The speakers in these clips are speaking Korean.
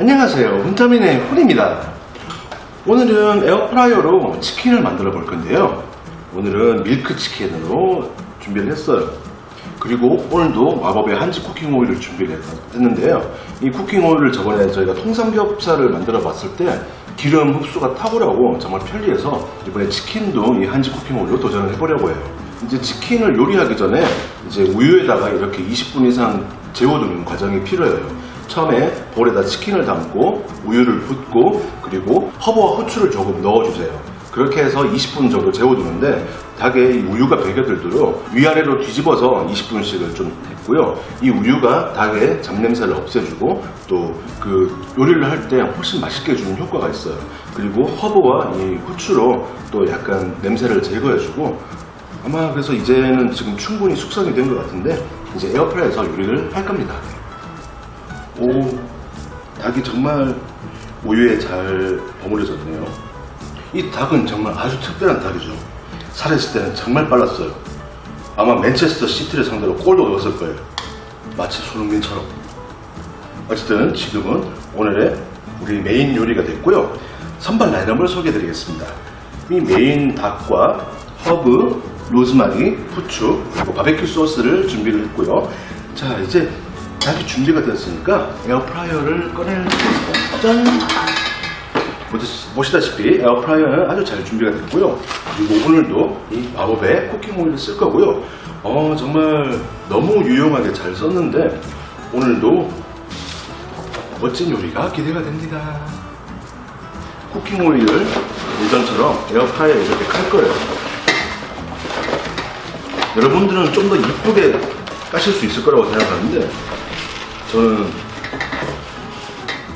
안녕하세요. 훈타민의 훈입니다. 오늘은 에어프라이어로 치킨을 만들어 볼 건데요. 오늘은 밀크 치킨으로 준비를 했어요. 그리고 오늘도 마법의 한지 쿠킹 오일을 준비를 했는데요. 이 쿠킹 오일을 저번에 저희가 통삼겹살을 만들어 봤을 때 기름 흡수가 탁월하고 정말 편리해서 이번에 치킨도 이 한지 쿠킹 오일로 도전을 해보려고 해요. 이제 치킨을 요리하기 전에 이제 우유에다가 이렇게 20분 이상 재워두는 과정이 필요해요. 처음에 볼에다 치킨을 담고 우유를 붓고 그리고 허브와 후추를 조금 넣어주세요. 그렇게 해서 20분 정도 재워두는데 이 우유가 배겨들도록 위아래로 뒤집어서 20분씩을 좀 했고요. 이 우유가 닭의 잡냄새를 없애주고 또 그 요리를 할 때 훨씬 맛있게 해주는 효과가 있어요. 그리고 허브와 이 후추로 또 약간 냄새를 제거해주고 아마 그래서 이제는 지금 충분히 숙성이 된 것 같은데 이제 에어프라이어에서 요리를 할 겁니다. 오, 닭이 정말 우유에 잘 버무려졌네요. 이 닭은 정말 아주 특별한 닭이죠. 살았을 때는 정말 빨랐어요. 아마 맨체스터 시티를 상대로 골도 넣었을 거예요. 마치 손흥민처럼. 어쨌든 지금은 오늘의 우리 메인 요리가 됐고요. 선발 라인업을 소개해 드리겠습니다. 이 메인 닭과 허브, 로즈마리, 후추, 그리고 바베큐 소스를 준비를 했고요. 자, 이제 닭이 준비가 됐으니까 에어프라이어를 꺼내겠습니다. 짠! 보시- 보시다시피 에어프라이어는 아주 잘 준비가 됐고요. 그리고 오늘도 이 마법의 쿠킹 오일을 쓸 거고요. 어, 정말 너무 유용하게 잘 썼는데 오늘도 멋진 요리가 기대가 됩니다. 쿠킹 오일을 예전처럼 에어프라이어에 이렇게 칼 거예요. 여러분들은 좀 더 이쁘게 까실 수 있을 거라고 생각하는데 저는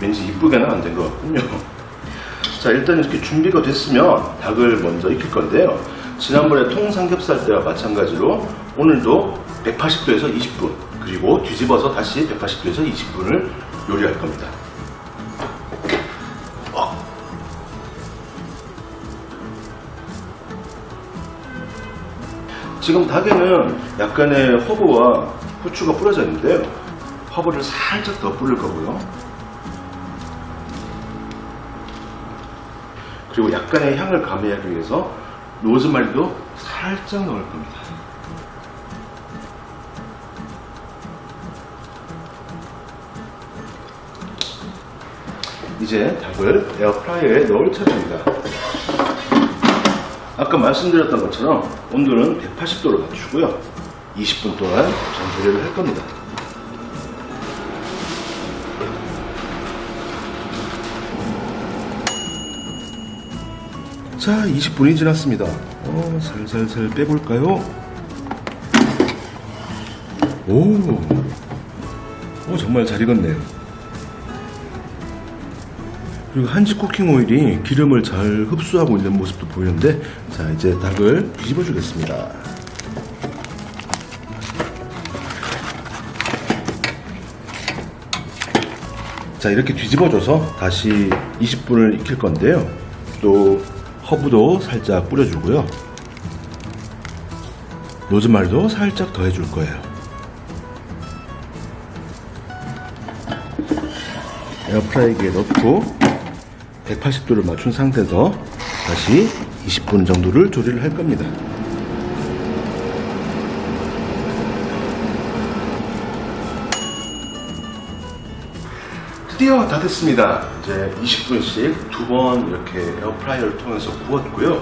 왠지 이쁘게는 안 된 것 같군요. 자 일단 이렇게 준비가 됐으면 닭을 먼저 익힐 건데요. 지난번에 통삼겹살 때와 마찬가지로 오늘도 180도에서 20분 그리고 뒤집어서 다시 180도에서 20분을 요리할 겁니다. 어. 지금 닭에는 약간의 허브와 후추가 뿌려져 있는데요. 허브를 살짝 더 뿌릴 거고요. 그리고 약간의 향을 가미하기 위해서 로즈마리도 살짝 넣을 겁니다. 이제 닭을 에어프라이어에 넣을 차례입니다. 아까 말씀드렸던 것처럼 온도는 180도로 맞추고요. 20분 동안 전조리를 할 겁니다. 자, 20분이 지났습니다. 어, 살살살 빼볼까요? 오, 오 정말 잘 익었네요. 그리고 한지 쿠킹 오일이 기름을 잘 흡수하고 있는 모습도 보이는데, 자, 이제 닭을 뒤집어 주겠습니다. 자, 이렇게 뒤집어줘서 다시 20분을 익힐 건데요. 또 허브도 살짝 뿌려주고요. 로즈마리도 살짝 더해줄 거예요. 에어프라이기에 넣고 180도를 맞춘 상태에서 다시 20분 정도를 조리를 할 겁니다. 드디어 다 됐습니다. 이제 20분씩 두 번 이렇게 에어프라이어를 통해서 구웠고요.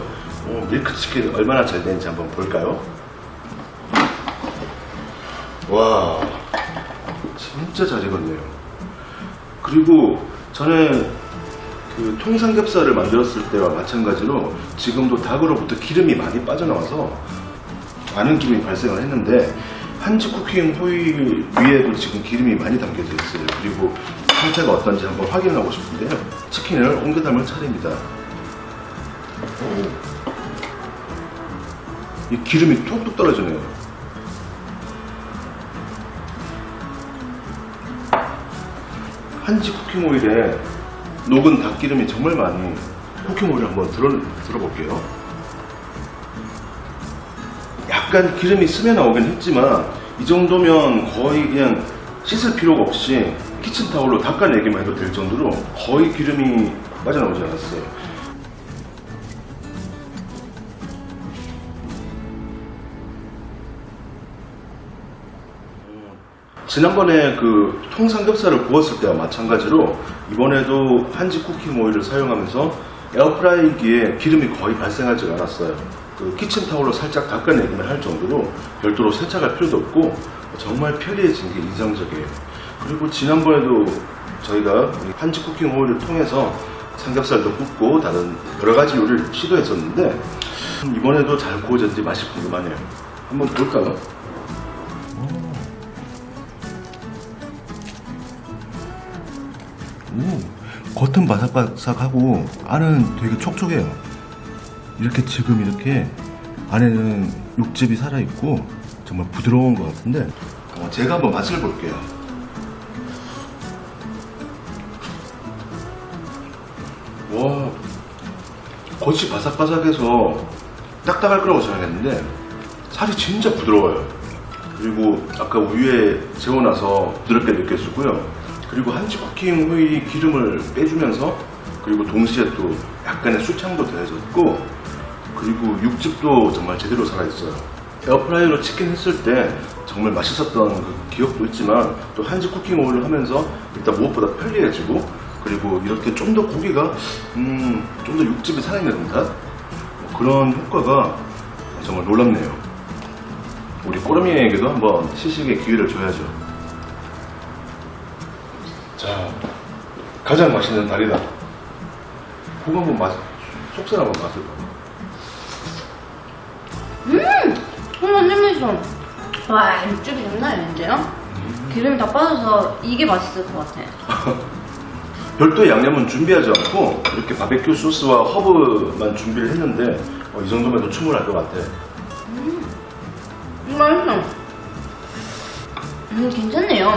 어, 밀크치킨 얼마나 잘 되는지 한번 볼까요? 와, 진짜 잘 익었네요. 그리고 전에 그 통삼겹살을 만들었을 때와 마찬가지로 지금도 닭으로부터 기름이 많이 빠져나와서 많은 기름이 발생을 했는데 한지 쿠킹 호일 위에도 지금 기름이 많이 담겨져 있어요. 그리고 상태가 어떤지 한번 확인하고 싶은데요. 치킨을 옮겨 담을 차례입니다. 오. 이 기름이 툭툭 떨어지네요. 한지 쿠킹 오일에 녹은 닭기름이 정말 많이 쿠킹 오일 한번 들어, 들어볼게요. 약간 기름이 스며 나오긴 했지만 이 정도면 거의 그냥 씻을 필요가 없이 키친타올로 닦아내기만 해도 될 정도로 거의 기름이 빠져나오지 않았어요. 지난번에 그 통삼겹살을 구웠을 때와 마찬가지로 이번에도 한지 쿠킹 오일을 사용하면서 에어프라이기에 기름이 거의 발생하지 않았어요. 그 키친타올로 살짝 닦아내기만 할 정도로 별도로 세척할 필요도 없고 정말 편리해진 게 이상적이에요. 그리고 지난번에도 저희가 이 한지 쿠킹 오일을 통해서 삼겹살도 굽고 다른 여러 가지 요리를 시도했었는데 이번에도 잘 구워졌는지 맛이 궁금하네요. 한번 볼까요? 오, 겉은 바삭바삭하고 안은 되게 촉촉해요. 이렇게 지금 이렇게 안에는 육즙이 살아있고 정말 부드러운 것 같은데 어, 제가 한번 맛을 볼게요. 와, 겉이 바삭바삭해서 딱딱할 거라고 생각했는데 살이 진짜 부드러워요. 그리고 아까 우유에 재워놔서 부드럽게 느껴지고요. 그리고 한치 쿠킹 오일이 기름을 빼주면서 그리고 동시에 또 약간의 수창도 더해졌고 그리고 육즙도 정말 제대로 살아있어요. 에어프라이어로 치킨 했을 때 정말 맛있었던 그 기억도 있지만 또 한지 쿠킹 오일을 하면서 일단 무엇보다 편리해지고 그리고 이렇게 좀 더 고기가 음, 좀 더 육즙이 살아있는 듯한 뭐 그런 효과가 정말 놀랍네요. 우리 꼬르미에게도 한번 시식의 기회를 줘야죠. 자, 가장 맛있는 다리다. 그거 한번 맛, 속살 한번 맛을 봐. 정말 재밌어. 와, 육즙이 장난 아닌데요? 기름이 다 빠져서 이게 맛있을 것 같아. 별도의 양념은 준비하지 않고 이렇게 바베큐 소스와 허브만 준비를 했는데 어, 이 정도면 도 충분할 것 같아. 음, 맛있어. 음, 괜찮네요.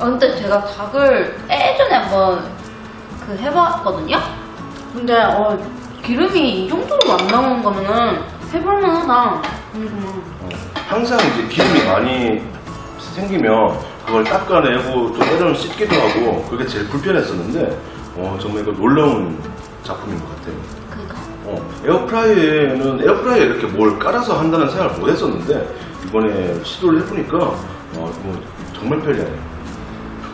아, 근데 제가 닭을 예전에 한번 그 해봤거든요? 근데, 어, 기름이 이 정도로 안 나오는 거면은 해볼만 하다. 음, 어, 항상 이제 기름이 많이 생기면 그걸 닦아내고 또 때로는 씻기도 하고 그게 제일 불편했었는데 어, 정말 이거 놀라운 작품인 것 같아요. 그니까. 어, 에어프라이에는 에어프라이에 이렇게 뭘 깔아서 한다는 생각을 못 했었는데 이번에 시도를 해보니까 어, 뭐 정말 편리하네요.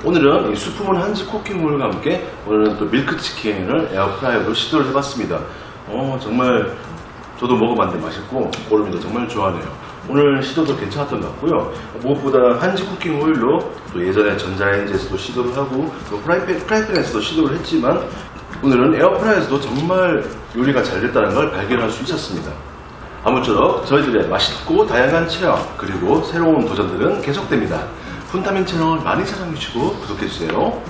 오늘은 이 수프문 한지 쿠킹몰과 함께 오늘은 또 밀크치킨을 에어프라이어로 시도를 해봤습니다. 어, 정말 저도 먹어봤는데 맛있고 고르미도 정말 좋아하네요. 오늘 시도도 괜찮았던 것 같고요. 무엇보다 한지 쿠킹 오일로 또 예전에 전자레인지에서도 시도를 하고 또 프라이팬, 프라이팬에서도 시도를 했지만 오늘은 에어프라이어에서도 정말 요리가 잘 됐다는 걸 발견할 수 있었습니다. 아무쪼록 저희들의 맛있고 다양한 체험 그리고 새로운 도전들은 계속됩니다. 푼타민 채널 많이 사랑해주시고 구독해주세요.